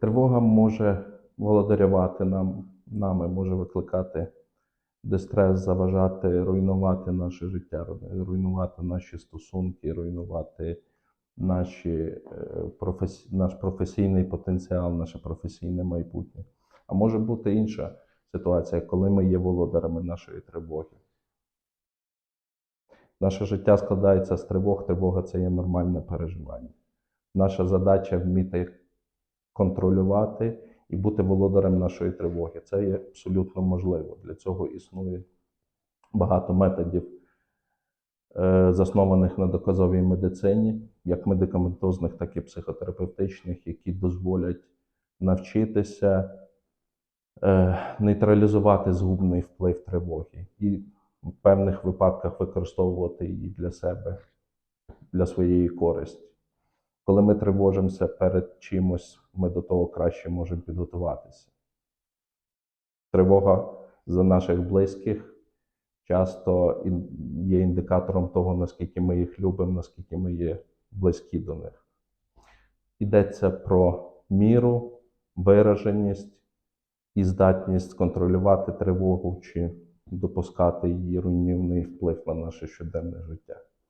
Тривога може володарювати нам, нами, може викликати дистрес, заважати, руйнувати наше життя, руйнувати наші стосунки, руйнувати наші, е, наш професійний потенціал, наше професійне майбутнє. А може бути інша ситуація, коли ми є володарами нашої тривоги. Наше життя складається з тривог. Тривога це є нормальне переживання. Наша задача вміти контролювати і бути володарем нашої тривоги. Це є абсолютно можливо. Для цього існує багато методів, е, заснованих на доказовій медицині, як медикаментозних, так і психотерапевтичних, які дозволять навчитися е, нейтралізувати згубний вплив тривоги і в певних випадках використовувати її для себе, для своєї користі. Коли ми тривожимося перед чимось, ми до того краще можемо підготуватися. Тривога за наших близьких часто є індикатором того, наскільки ми їх любимо, наскільки ми є близькі до них. Йдеться про міру, вираженість і здатність контролювати тривогу чи допускати її руйнівний вплив на наше щоденне життя.